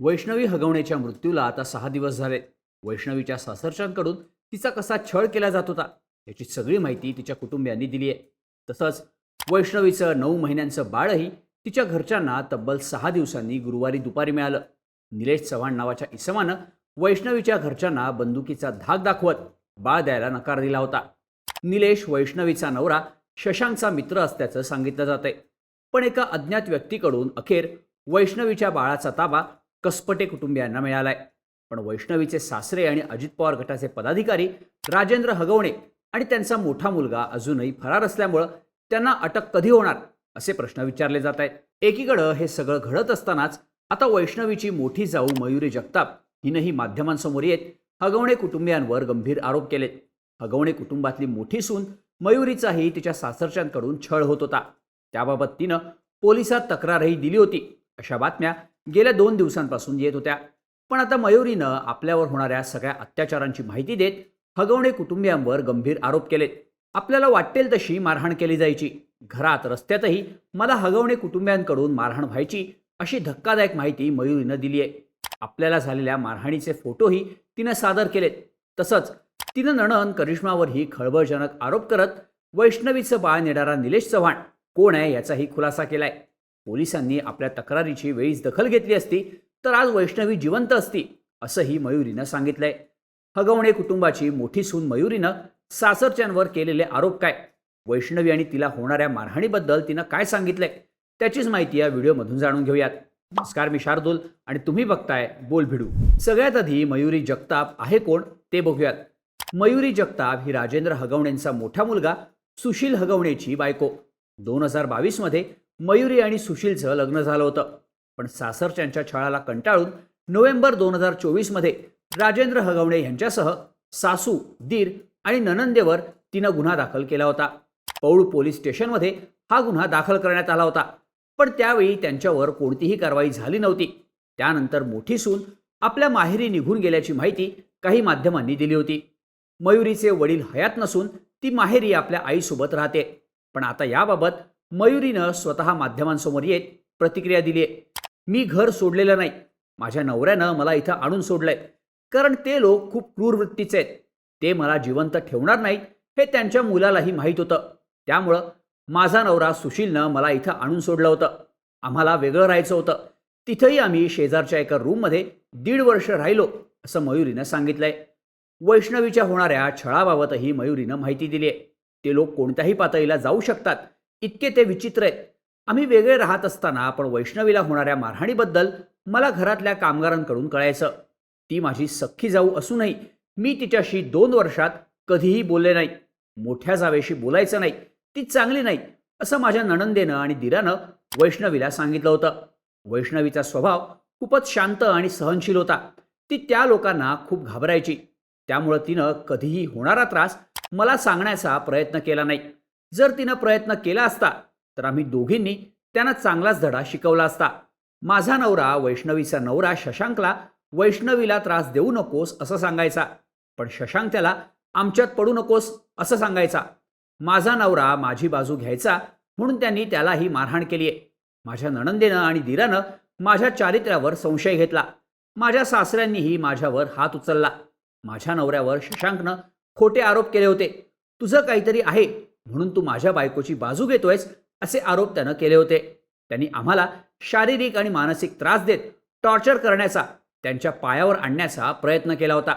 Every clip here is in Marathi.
वैष्णवी हगवण्याच्या मृत्यूला आता सहा दिवस झाले. वैष्णवीच्या सासरच्यांकडून तिचा कसा छळ केला जात होता याची सगळी माहिती तिच्या कुटुंबियांनी दिली आहे. तसंच वैष्णवीचं नऊ महिन्यांचं बाळही तिच्या घरच्यांना तब्बल सहा दिवसांनी गुरुवारी दुपारी मिळालं. निलेश चव्हाण नावाच्या इसमानं वैष्णवीच्या घरच्यांना बंदुकीचा धाक दाखवत बाळ द्यायला नकार दिला होता. निलेश वैष्णवीचा नवरा शशांकचा मित्र असल्याचं सांगितलं जातंय. पण एका अज्ञात व्यक्तीकडून अखेर वैष्णवीच्या बाळाचा ताबा कसपटे कुटुंबियांना मिळालाय. पण वैष्णवीचे सासरे आणि अजित पवार गटाचे पदाधिकारी राजेंद्र हगवणे आणि त्यांचा मोठा मुलगा अजूनही फरार असल्यामुळं त्यांना अटक कधी होणार असे प्रश्न विचारले जात आहेत. एकीकडं हे सगळं घडत असतानाच आता वैष्णवीची मोठी जाऊ मयुरी जगताप हिनंही माध्यमांसमोर येत हगवणे कुटुंबियांवर गंभीर आरोप केलेत. हगवणे कुटुंबातली मोठी सून मयुरीचाही तिच्या सासरच्यांकडून छळ होत होता. त्याबाबत तिनं पोलिसात तक्रारही दिली होती. अशा बातम्या गेल्या दोन दिवसांपासून येत होत्या. पण आता मयुरीनं आपल्यावर होणाऱ्या सगळ्या अत्याचारांची माहिती देत हगवणे कुटुंबियांवर गंभीर आरोप केलेत. आपल्याला वाटेल तशी मारहाण केली जायची. घरात रस्त्यातही मला हगवणे कुटुंबियांकडून मारहाण व्हायची अशी धक्कादायक माहिती मयुरीनं दिली आहे आपल्याला झालेल्या मारहाणीचे फोटोही तिनं सादर केलेत. तसंच तिनं नणन करिश्मावरही खळबळजनक आरोप करत वैष्णवीचं बाळ नेणारा निलेश चव्हाण कोण आहे याचाही खुलासा केलाय. पोलिसांनी आपल्या तक्रारीची वेळीच दखल घेतली असती तर आज वैष्णवी जिवंत असती असंही मयुरीनं सांगितलंय. हगवणे कुटुंबाची मोठी सून मयुरीनं सासरच्यांवर केलेले आरोप काय? वैष्णवी आणि तिला होणाऱ्या मारहाणीबद्दल तिनं काय सांगितलंय? त्याचीच माहिती या व्हिडिओमधून जाणून घेऊयात. नमस्कार मी शार्दूल आणि तुम्ही बघताय बोल भिडू सगळ्यात आधी मयुरी जगताप आहे कोण ते बघूयात. मयुरी जगताप ही राजेंद्र हगवणेंचा मोठा मुलगा सुशील हगवणेची बायको. दोन हजार बावीसमध्ये मयुरी आणि सुशीलचं लग्न झालं होतं. पण सासरच्यांच्या छळाला कंटाळून नोव्हेंबर दोन हजार चोवीसमध्ये राजेंद्र हगवणे यांच्यासह सासू दीर आणि ननंदेवर तिनं गुन्हा दाखल केला होता. पौळ पोलीस स्टेशनमध्ये हा गुन्हा दाखल करण्यात आला होता. पण त्यावेळी त्यांच्यावर कोणतीही कारवाई झाली नव्हती. त्यानंतर मोठी सून आपल्या माहेरी निघून गेल्याची माहिती काही माध्यमांनी दिली होती. मयुरीचे वडील हयात नसून ती माहेरी आपल्या आईसोबत राहते. पण आता याबाबत मयुरीनं स्वतः माध्यमांसमोर येत प्रतिक्रिया दिली आहे. मी घर सोडलेलं नाही. माझ्या नवऱ्यानं मला इथं आणून सोडलंय. कारण ते लोक खूप क्रूर वृत्तीचे आहेत. ते मला जिवंत ठेवणार नाहीत हे त्यांच्या मुलालाही माहीत होतं. त्यामुळं माझा नवरा सुशीलनं मला इथं आणून सोडलं होतं. आम्हाला वेगळं राहायचं होतं. तिथंही आम्ही शेजारच्या एका रूममध्ये दीड वर्ष राहिलो असं मयुरीनं सांगितलंय. वैष्णवीच्या होणाऱ्या छळाबाबतही मयुरीनं माहिती दिली आहे. ते लोक कोणत्याही पातळीला जाऊ शकतात. इतके ते विचित्र आहेत. आम्ही वेगळे राहत असताना पण वैष्णवीला होणाऱ्या मारहाणीबद्दल मला घरातल्या कामगारांकडून कळायचं. ती माझी सख्खी जाऊ असूनही मी तिच्याशी दोन वर्षात कधीही बोलले नाही. मोठ्या जावेशी बोलायचं नाही. ती चांगली नाही असं माझ्या नणंदेनं आणि दिरानं वैष्णवीला सांगितलं होतं. वैष्णवीचा स्वभाव खूपच शांत आणि सहनशील होता. ती त्या लोकांना खूप घाबरायची. त्यामुळं तिनं कधीही होणारा त्रास मला सांगण्याचा प्रयत्न केला नाही. जर तिनं प्रयत्न केला असता तर आम्ही दोघींनी त्यांना चांगलाच धडा शिकवला असता. माझा नवरा वैष्णवीचा नवरा शशांकला वैष्णवीला त्रास देऊ नकोस असं सांगायचा. पण शशांक त्याला आमच्यात पडू नकोस असं सांगायचा. माझा नवरा माझी बाजू घ्यायचा म्हणून त्यांनी त्यालाही मारहाण केली आहे माझ्या नणंदेनं आणि दिरानं माझ्या चारित्र्यावर संशय घेतला. माझ्या सासऱ्यांनीही माझ्यावर हात उचलला. माझ्या नवऱ्यावर शशांकनं खोटे आरोप केले होते. तुझं काहीतरी आहे. म्हणून तू माझ्या बायकोची बाजू घेतोयस असे आरोप त्यानं केले होते. त्यांनी आम्हाला शारीरिक आणि मानसिक त्रास देत टॉर्चर करण्याचा त्यांच्या पायावर आणण्याचा प्रयत्न केला होता.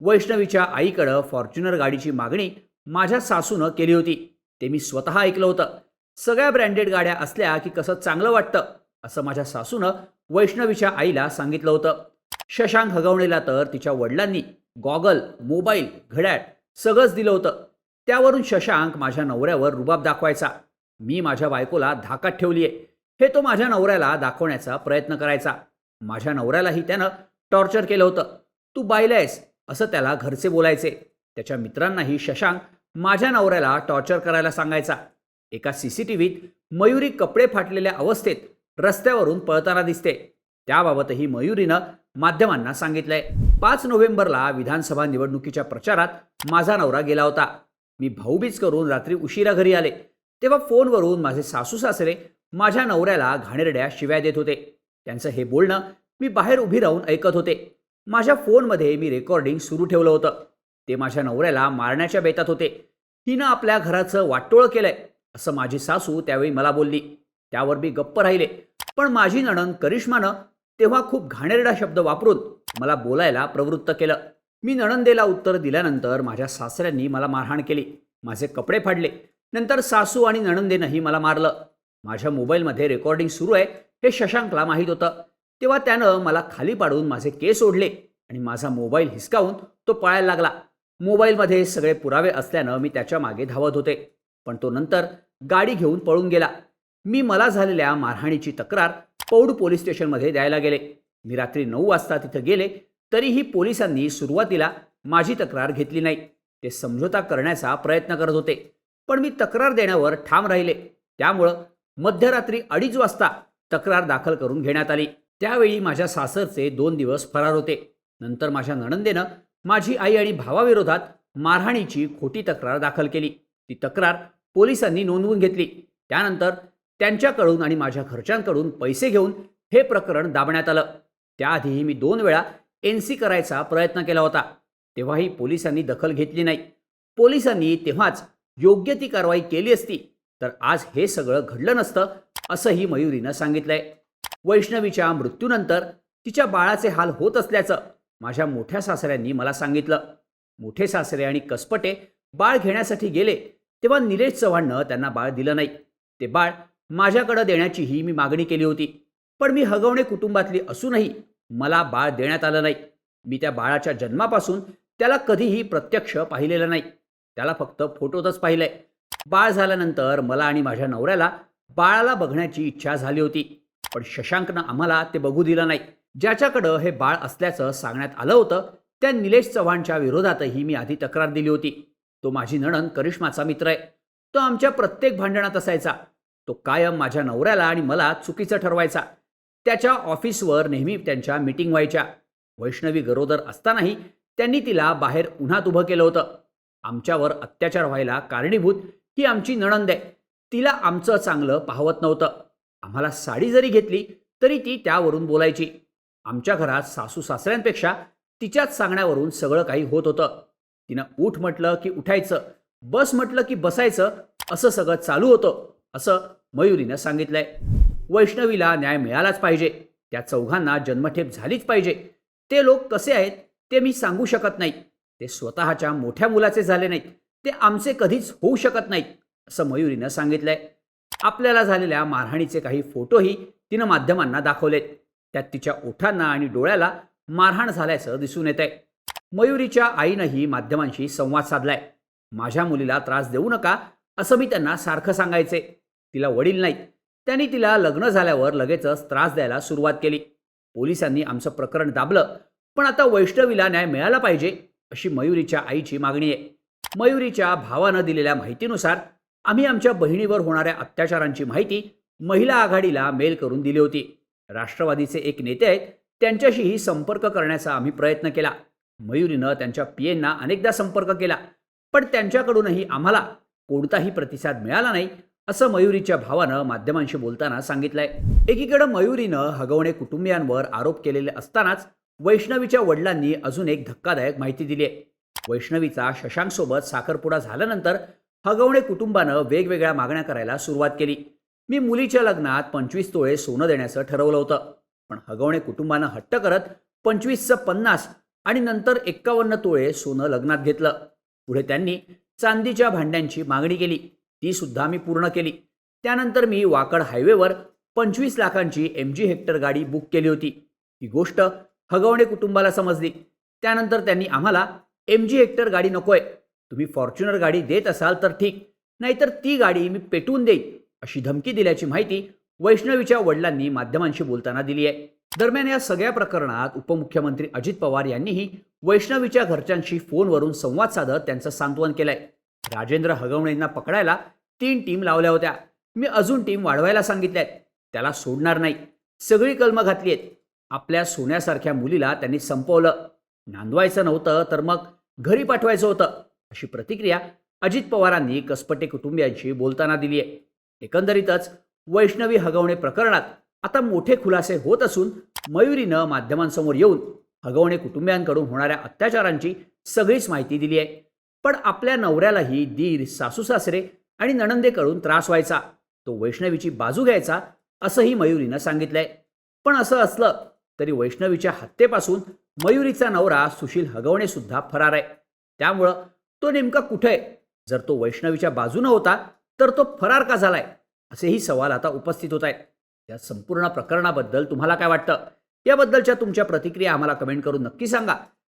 वैष्णवीच्या आईकडं फॉर्च्युनर गाडीची मागणी माझ्या सासूनं केली होती. ते मी स्वतः ऐकलं होतं. सगळ्या ब्रँडेड गाड्या असल्या की कसं चांगलं वाटतं असं माझ्या सासूनं वैष्णवीच्या आईला सांगितलं होतं. शशांक हगवणेला तर तिच्या वडिलांनी गॉगल मोबाईल घड्याळ सगळंच दिलं होतं. त्यावरून शशांक माझ्या नवऱ्यावर रुबाब दाखवायचा. मी माझ्या बायकोला धाकात ठेवली आहे हे तो माझ्या नवऱ्याला दाखवण्याचा प्रयत्न करायचा. माझ्या नवऱ्यालाही त्यानं टॉर्चर केलं होतं. तू बायलायस असं त्याला घरचे बोलायचे. त्याच्या मित्रांनाही शशांक माझ्या नवऱ्याला टॉर्चर करायला सांगायचा. एका सी सी टी व्हीत मयुरी कपडे फाटलेल्या अवस्थेत रस्त्यावरून पळताना दिसते. त्याबाबतही मयुरीनं माध्यमांना सांगितलंय. पाच नोव्हेंबरला विधानसभा निवडणुकीच्या प्रचारात माझा नवरा गेला होता. मी भाऊबीज करून रात्री उशिरा घरी आले. तेव्हा फोनवरून माझे सासू सासरे माझ्या नवऱ्याला घाणेरड्या शिव्या देत होते. त्यांचं हे बोलणं मी बाहेर उभी राहून ऐकत होते. माझ्या फोनमध्ये मी रेकॉर्डिंग सुरू ठेवलं होतं. ते माझ्या नवऱ्याला मारण्याच्या बेतात होते. हिनं आपल्या घराचं वाटोळं केलंय असं माझी सासू त्यावेळी मला बोलली. त्यावर मी गप्प राहिले. पण माझी नणंद करिश्मानं तेव्हा खूप घाणेरडा शब्द वापरून मला बोलायला प्रवृत्त केलं. मी नणंदेला उत्तर दिल्यानंतर माझ्या सासऱ्यांनी मला मारहाण केली. माझे कपडे फाडले. नंतर सासू आणि नणंदेनंही मला मारलं. माझ्या मोबाईलमध्ये रेकॉर्डिंग सुरू आहे हे शशांकला माहीत होतं. तेव्हा त्यानं मला खाली पाडून माझे केस ओढले आणि माझा मोबाईल हिसकावून तो पळायला लागला. मोबाईलमध्ये सगळे पुरावे असल्यानं मी त्याच्यामागे धावत होते. पण तो नंतर गाडी घेऊन पळून गेला. मी मला झालेल्या मारहाणीची तक्रार पौड पोलीस स्टेशनमध्ये द्यायला गेले. मी रात्री नऊ वाजता तिथं गेले तरीही पोलिसांनी सुरुवातीला माझी तक्रार घेतली नाही. ते समझोता करण्याचा प्रयत्न करत होते. पण मी तक्रार देण्यावर ठाम राहिले. त्यामुळं मध्यरात्री अडीच वाजता तक्रार दाखल करून घेण्यात आली. त्यावेळी माझ्या सासरचे दोन दिवस फरार होते. नंतर माझ्या नणंदेनं माझी आई आणि भावाविरोधात मारहाणीची खोटी तक्रार दाखल केली. ती तक्रार पोलिसांनी नोंदवून घेतली. त्यानंतर त्यांच्याकडून आणि माझ्या घरच्यांकडून पैसे घेऊन हे प्रकरण दाबण्यात आलं. त्याआधीही मी दोन वेळा एन सी करायचा प्रयत्न केला होता. तेव्हाही पोलिसांनी दखल घेतली नाही. पोलिसांनी तेव्हाच योग्य ती कारवाई केली असती. तर आज हे सगळं घडलं नसतं असंही मयुरीनं सांगितलंय. वैष्णवीच्या मृत्यूनंतर तिच्या बाळाचे हाल होत असल्याचं माझ्या मोठ्या सासऱ्यांनी मला सांगितलं. मोठे सासरे आणि कसपटे बाळ घेण्यासाठी गेले तेव्हा निलेश चव्हाणनं त्यांना बाळ दिलं नाही. ते बाळ माझ्याकडं देण्याचीही मी मागणी केली होती. पण मी हगवणे कुटुंबातली असूनही मला बाळ देण्यात आलं नाही. मी त्या बाळाच्या जन्मापासून त्याला कधीही प्रत्यक्ष पाहिलेलं नाही. त्याला फक्त फोटोतच पाहिलंय. बाळ झाल्यानंतर मला आणि माझ्या नवऱ्याला बाळाला बघण्याची इच्छा झाली होती. पण शशांकनं आम्हाला ते बघू दिलं नाही. ज्याच्याकडं हे बाळ असल्याचं सांगण्यात आलं होतं त्या निलेश चव्हाणच्या विरोधातही मी आधी तक्रार दिली होती. तो माझी नणन करिश्माचा मित्र आहे. तो आमच्या प्रत्येक भांडणात असायचा. तो कायम माझ्या नवऱ्याला आणि मला चुकीचं ठरवायचा. त्याच्या ऑफिसवर नेहमी त्यांच्या मीटिंग व्हायच्या. वैष्णवी गरोदर असतानाही त्यांनी तिला बाहेर उन्हात उभं केलं होतं. आमच्यावर अत्याचार व्हायला कारणीभूत ही आमची नणंद आहे. तिला आमचं चांगलं पाहवत नव्हतं. आम्हाला साडी जरी घेतली तरी ती त्यावरून बोलायची. आमच्या घरात सासू सासऱ्यांपेक्षा तिच्याच सांगण्यावरून सगळं काही होत होतं. तिनं उठ म्हटलं की उठायचं बस म्हटलं की बसायचं असं सगळं चालू होतं असं मयुरीनं सांगितलंय. वैष्णवीला न्याय मिळालाच पाहिजे. त्या चौघांना जन्मठेप झालीच पाहिजे. ते लोक कसे आहेत ते मी सांगू शकत नाही. ते स्वतःच्या मोठ्या मुलाचे झाले नाहीत. ते आमचे कधीच होऊ शकत नाहीत असं मयुरीनं सांगितलंय. आपल्याला झालेल्या मारहाणीचे काही फोटोही तिनं माध्यमांना दाखवलेत. त्यात तिच्या ओठांना आणि डोळ्याला मारहाण झाल्याचं दिसून येत आहे मयुरीच्या आईनंही माध्यमांशी संवाद साधलाय. माझ्या मुलीला त्रास देऊ नका असं मी त्यांना सारखं सांगायचे. तिला वडील नाहीत. त्यांनी तिला लग्न झाल्यावर लगेचच त्रास द्यायला सुरुवात केली. पोलिसांनी आमचं प्रकरण दाबलं पण आता वैष्णवीला न्याय मिळाला पाहिजे अशी मयुरीच्या आईची मागणी आहे. मयुरीच्या भावानं दिलेल्या माहितीनुसार आम्ही आमच्या बहिणीवर होणाऱ्या अत्याचारांची माहिती महिला आघाडीला मेल करून दिली होती. राष्ट्रवादीचे एक नेते आहेत त्यांच्याशीही संपर्क करण्याचा आम्ही प्रयत्न केला. मयुरीनं त्यांच्या पीएनना अनेकदा संपर्क केला पण त्यांच्याकडूनही आम्हाला कोणताही प्रतिसाद मिळाला नाही असं मयुरीच्या भावानं माध्यमांशी बोलताना सांगितलंय. एकीकडं मयुरीनं हगवणे कुटुंबियांवर आरोप केलेले असतानाच वैष्णवीच्या वडिलांनी अजून एक धक्कादायक माहिती दिली आहे. वैष्णवीचा शशांकसोबत साखरपुडा झाल्यानंतर हगवणे कुटुंबानं वेगवेगळ्या मागण्या करायला सुरुवात केली. मी मुलीच्या लग्नात पंचवीस तोळे सोनं देण्याचं ठरवलं होतं. पण हगवणे कुटुंबानं हट्ट करत पंचवीसचं पन्नास आणि नंतर एक्कावन्न तोळे सोनं लग्नात घेतलं. पुढे त्यांनी चांदीच्या भांड्यांची मागणी केली. ती सुद्धा मी पूर्ण केली. त्यानंतर मी वाकड हायवेवर पंचवीस लाखांची एम जी हेक्टर गाडी बुक केली होती. ही गोष्ट हगवणे कुटुंबाला समजली. त्यानंतर त्यांनी आम्हाला एम जी हेक्टर गाडी नकोय. तुम्ही फॉर्च्युनर गाडी देत असाल तर ठीक. नाहीतर ती गाडी मी पेटवून देईन अशी धमकी दिल्याची माहिती वैष्णवीच्या वडिलांनी माध्यमांशी बोलताना दिली आहे. दरम्यान या सगळ्या प्रकरणात उपमुख्यमंत्री अजित पवार यांनीही वैष्णवीच्या घरच्यांशी फोनवरून संवाद साधत त्यांचं सांत्वन केलंय. राजेंद्र हगवणेंना पकडायला तीन टीम लावल्या होत्या. मी अजून टीम वाढवायला सांगितल्यात. त्याला सोडणार नाही. सगळी कलमं घातली आहेत. आपल्या सोन्यासारख्या मुलीला त्यांनी संपवलं. नांदवायचं नव्हतं तर मग घरी पाठवायचं होतं. अशी प्रतिक्रिया अजित पवारांनी कसपटे कुटुंबियांशी बोलताना दिली आहे. एकंदरीतच वैष्णवी हगवणे प्रकरणात आता मोठे खुलासे होत असून मयुरीनं माध्यमांसमोर येऊन हगवणे कुटुंबियांकडून होणाऱ्या अत्याचारांची सगळीच माहिती दिली आहे. पण आपल्या नवऱ्यालाही दीर सासू सासरे आणि नणंदेकडून त्रास व्हायचा. तो वैष्णवीची बाजू घ्यायचा असंही मयुरीनं सांगितलंय. पण असं असलं तरी वैष्णवीच्या हत्येपासून मयुरीचा नवरा सुशील हगवणे सुद्धा फरार आहे. त्यामुळं तो नेमका कुठे आहे? जर तो वैष्णवीच्या बाजूनं होता तर तो फरार का झालाय? असेही सवाल आता उपस्थित होत आहेत. या संपूर्ण प्रकरणाबद्दल तुम्हाला काय वाटतं? याबद्दलच्या तुमच्या प्रतिक्रिया आम्हाला कमेंट करून नक्की सांगा.